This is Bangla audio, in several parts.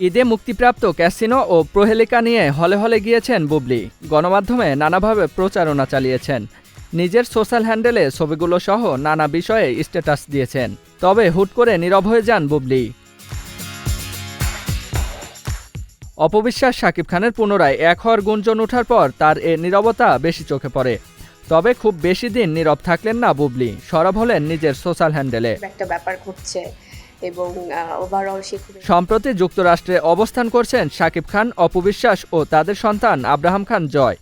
ঈদে মুক্তিপ্রাপ্ত ক্যাসিনো ও প্রহেলিকা নিয়ে হলে হলে গিয়েছেন বুবলি। গণমাধ্যমে নানাভাবে প্রচারণা চালিয়েছেন। নিজের সোশ্যাল হ্যান্ডেলে ছবিগুলো সহ নানা বিষয়ে স্ট্যাটাস দিয়েছেন। তবে হুট করে নীরব হয়ে যান বুবলি। অপবিশ্বাস শাকিব খানের পুনরায় এক হওয়ার গুঞ্জন ওঠার পর তার এ নীরবতা বেশি চোখে পড়ে। তবে খুব বেশি দিন নীরব থাকলেন না বুবলি, সরব হলেন নিজের সোশ্যাল হ্যান্ডেলে। একটা ব্যাপার ঘটছে। এবং ওভারঅল সে সম্প্রতি যুক্তরাষ্ট্রে অবস্থান করছেন শাকিব খান অপবিশ্বাস ও তাদের সন্তান আব্রাহাম খান জয়।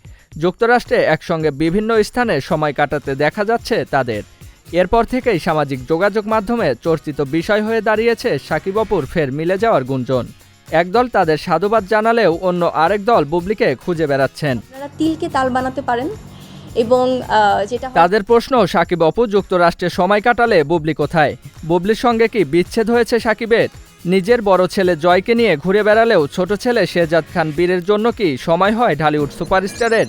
যুক্তরাষ্ট্রে একসঙ্গে বিভিন্ন স্থানে সময় কাটাতে দেখা যাচ্ছে তাদের। এরপর থেকেই সামাজিক যোগাযোগ মাধ্যমে চর্চিত বিষয় হয়ে দাঁড়িয়েছে শাকিব অপুর ফের মিলে যাওয়ার গুঞ্জন। একদল তাদের সাধুবাদ জানালেও অন্য আরেক দল বুবলিকে খুঁজে বেড়াচ্ছেন। আপনারা তিলকে তাল বানাতে পারেন। এবং যেটা তাদের প্রশ্ন, সাকিব অপু, যুক্তরাষ্ট্রে সময় কাটালে বুবলি কোথায়? বুবলির সঙ্গে কি বিচ্ছেদ হয়েছে সাকিবের? নিজের বড় ছেলে জয়কে নিয়ে ঘুরে বেড়ালেও ছোট ছেলে শেজাদ খান বীরের জন্য কি সময় হয় ঢালিউড সুপারস্টারের?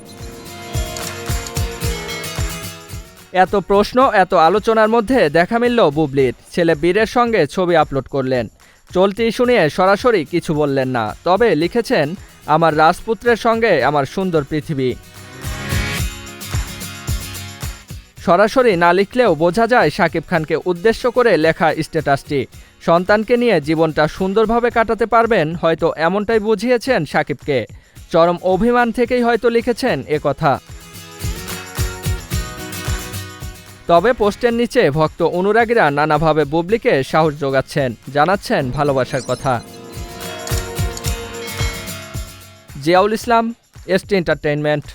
এত প্রশ্ন, এত আলোচনার মধ্যে দেখা মিলল বুবলির। ছেলে বীরের সঙ্গে ছবি আপলোড করলেন। চলতি ইস্যু নিয়ে সরাসরি কিছু বললেন না। তবে লিখেছেন, আমার রাজপুত্রের সঙ্গে আমার সুন্দর পৃথিবী। সরাসরি না লিখলেও বোঝা যায় শাকিব খানকে উদ্দেশ্য করে লেখা স্ট্যাটাসটি। সন্তানকে নিয়ে জীবনটা সুন্দরভাবে কাটাতে পারবেন হয়তো এমনটাই বুঝিয়েছেন শাকিবকে চরম অভিমান থেকেই হয়তো লিখেছেন এ কথা। তবে পোস্টের নিচে ভক্ত অনুরাগীরা নানাভাবে বুবলিকে সাহস যোগাচ্ছেন, জানাচ্ছেন ভালোবাসার কথা। Ziaul Islam ST entertainment.